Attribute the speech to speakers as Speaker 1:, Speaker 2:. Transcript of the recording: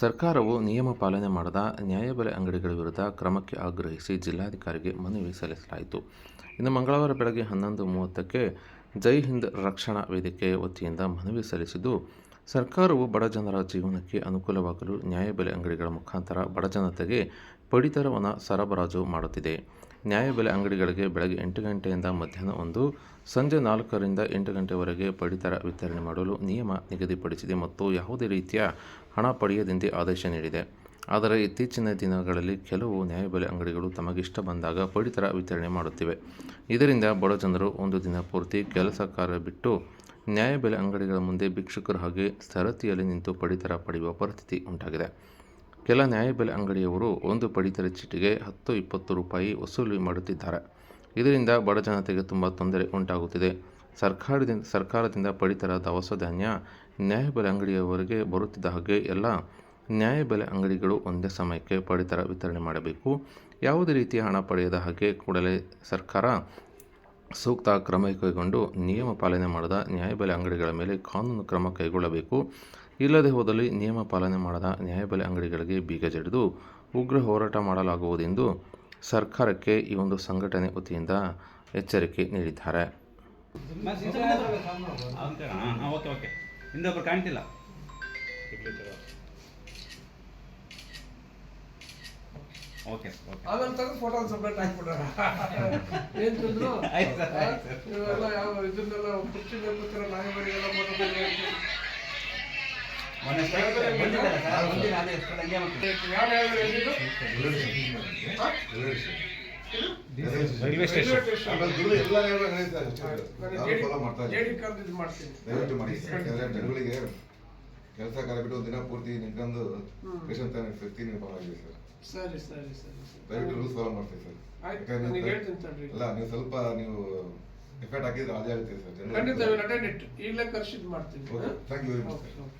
Speaker 1: ಸರ್ಕಾರವು ನಿಯಮ ಪಾಲನೆ ಮಾಡದ ನ್ಯಾಯಬೆಲೆ ಅಂಗಡಿಗಳ ವಿರುದ್ಧ ಕ್ರಮಕ್ಕೆ ಆಗ್ರಹಿಸಿ ಜಿಲ್ಲಾಧಿಕಾರಿಗೆ ಮನವಿ ಸಲ್ಲಿಸಲಾಯಿತು. ಇನ್ನು ಮಂಗಳವಾರ ಬೆಳಗ್ಗೆ ಹನ್ನೊಂದು ಮೂವತ್ತಕ್ಕೆ ಜೈ ಹಿಂದ್ ರಕ್ಷಣಾ ವೇದಿಕೆ ವತಿಯಿಂದ ಮನವಿ ಸಲ್ಲಿಸಿದ್ದು ಸರ್ಕಾರವು ಬಡಜನರ ಜೀವನಕ್ಕೆ ಅನುಕೂಲವಾಗಲು ನ್ಯಾಯಬೆಲೆ ಅಂಗಡಿಗಳ ಮುಖಾಂತರ ಬಡಜನತೆಗೆ ಪಡಿತರವನ್ನು ಸರಬರಾಜು ಮಾಡುತ್ತಿದೆ. ನ್ಯಾಯಬೆಲೆ ಅಂಗಡಿಗಳಿಗೆ ಬೆಳಗ್ಗೆ ಎಂಟು ಗಂಟೆಯಿಂದ ಮಧ್ಯಾಹ್ನ ಒಂದು, ಸಂಜೆ ನಾಲ್ಕರಿಂದ ಎಂಟು ಗಂಟೆವರೆಗೆ ಪಡಿತರ ವಿತರಣೆ ಮಾಡಲು ನಿಯಮ ನಿಗದಿಪಡಿಸಿದೆ ಮತ್ತು ಯಾವುದೇ ರೀತಿಯ ಹಣ ಪಡೆಯದಂತೆ ಆದೇಶ ನೀಡಿದೆ. ಆದರೆ ಇತ್ತೀಚಿನ ದಿನಗಳಲ್ಲಿ ಕೆಲವು ನ್ಯಾಯಬೆಲೆ ಅಂಗಡಿಗಳು ತಮಗಿಷ್ಟ ಬಂದಾಗ ಪಡಿತರ ವಿತರಣೆ ಮಾಡುತ್ತಿವೆ. ಇದರಿಂದ ಬಡಜನರು ಒಂದು ದಿನ ಪೂರ್ತಿ ಕೆಲಸ ಕಾರ್ಯ ಬಿಟ್ಟು ನ್ಯಾಯಬೆಲೆ ಅಂಗಡಿಗಳ ಮುಂದೆ ಭಿಕ್ಷುಕರು ಹಾಗೆ ಸರತಿಯಲ್ಲಿ ನಿಂತು ಪಡಿತರ ಪಡೆಯುವ ಪರಿಸ್ಥಿತಿ ಉಂಟಾಗಿದೆ. ಕೆಲ ನ್ಯಾಯಬೆಲೆ ಅಂಗಡಿಯವರು ಒಂದು ಪಡಿತರ ಚೀಟಿಗೆ ಹತ್ತು, ಇಪ್ಪತ್ತು ರೂಪಾಯಿ ವಸೂಲಿ ಮಾಡುತ್ತಿದ್ದಾರೆ. ಇದರಿಂದ ಬಡ ಜನತೆಗೆ ತುಂಬ ತೊಂದರೆ ಉಂಟಾಗುತ್ತಿದೆ. ಸರ್ಕಾರದಿಂದ ಸರ್ಕಾರದಿಂದ ಪಡಿತರ ದವಸ ಧಾನ್ಯ ನ್ಯಾಯಬೆಲೆ ಅಂಗಡಿಯವರಿಗೆ ಬರುತ್ತಿದ್ದ ಹಾಗೆ ಎಲ್ಲ ನ್ಯಾಯಬೆಲೆ ಅಂಗಡಿಗಳು ಒಂದೇ ಸಮಯಕ್ಕೆ ಪಡಿತರ ವಿತರಣೆ ಮಾಡಬೇಕು. ಯಾವುದೇ ರೀತಿಯ ಹಣ ಪಡೆಯದ ಹಾಗೆ ಕೂಡಲೇ ಸರ್ಕಾರ ಸೂಕ್ತ ಕ್ರಮ ಕೈಗೊಂಡು ನಿಯಮ ಪಾಲನೆ ಮಾಡದ ನ್ಯಾಯಬೆಲೆ ಅಂಗಡಿಗಳ ಮೇಲೆ ಕಾನೂನು ಕ್ರಮ ಕೈಗೊಳ್ಳಬೇಕು. ಇಲ್ಲದೆ ಹೋದಲ್ಲಿ ನಿಯಮ ಪಾಲನೆ ಮಾಡದ ನ್ಯಾಯಬೆಲೆ ಅಂಗಡಿಗಳಿಗೆ ಬೀಗ ಜಡಿದು ಉಗ್ರ ಹೋರಾಟ ಮಾಡಲಾಗುವುದೆಂದು ಸರ್ಕಾರಕ್ಕೆ ಈ ಒಂದು ಸಂಘಟನೆ ವತಿಯಿಂದ ಎಚ್ಚರಿಕೆ ನೀಡಿದ್ದಾರೆ.
Speaker 2: ಓಕೆ ಓಕೆ
Speaker 3: ಆಮೇಲೆ ತೆಗೆದು ಫೋಟೋ ಸಪ್ರೇಟ್ ಹಾಕ್ಬಿಟ್ರ ಏನ್ ತಿಂದ್ರು?
Speaker 2: ಆಯ್ತು ಸರ್, ಆಯ್ತು. ಸರ್.
Speaker 3: ಇವೆಲ್ಲ ಯಾವ ಇದನ್ನೆಲ್ಲ ಕುರ್ಚಿ ಬೇಕಿರೋ ನಾಯಿ?
Speaker 2: ರೈಲ್ವೆ ಸ್ಟೇಷನ್
Speaker 3: ಮಾಡ್ತೀನಿ.
Speaker 4: ಕೆಲಸ ಕಾಲ ಬಿಟ್ಟು ಒಂದು ದಿನ ಪೂರ್ತಿ ನಿಂತ್ಕೊಂಡು. ಪೇಷಂಟ್ ವ್ಯಕ್ತಿ ನೀವು ಆಗಿದೆ ಸರ್.
Speaker 3: ಸರಿ ಸರಿ ಸರಿ ಸರಿ.
Speaker 4: ದಯವಿಟ್ಟು ರೂಲ್ಸ್ ಫಾಲೋ ಮಾಡ್ತೀವಿ ಸರ್.
Speaker 3: ಆಯ್ತು, ನನಗೆ ಹೇಳ್ತೀನಿ ತಡ್ರಿ.
Speaker 4: ಅಲ್ಲ ನೀವು ಸ್ವಲ್ಪ ನೀವು ಎಫರ್ಟ್ ಹಾಕಿದ್ರೆ ಅದೇ ಆಗುತ್ತೆ ಸರ್.
Speaker 3: ಖಂಡಿತ ವಿಲ್ ಅಟೆಂಡ್ ಇಟ್ ಈಗಲೇ ಕರ್ಸಿದ್ ಮಾಡ್ತೀನಿ.
Speaker 4: Thank you
Speaker 3: very
Speaker 4: much
Speaker 3: sir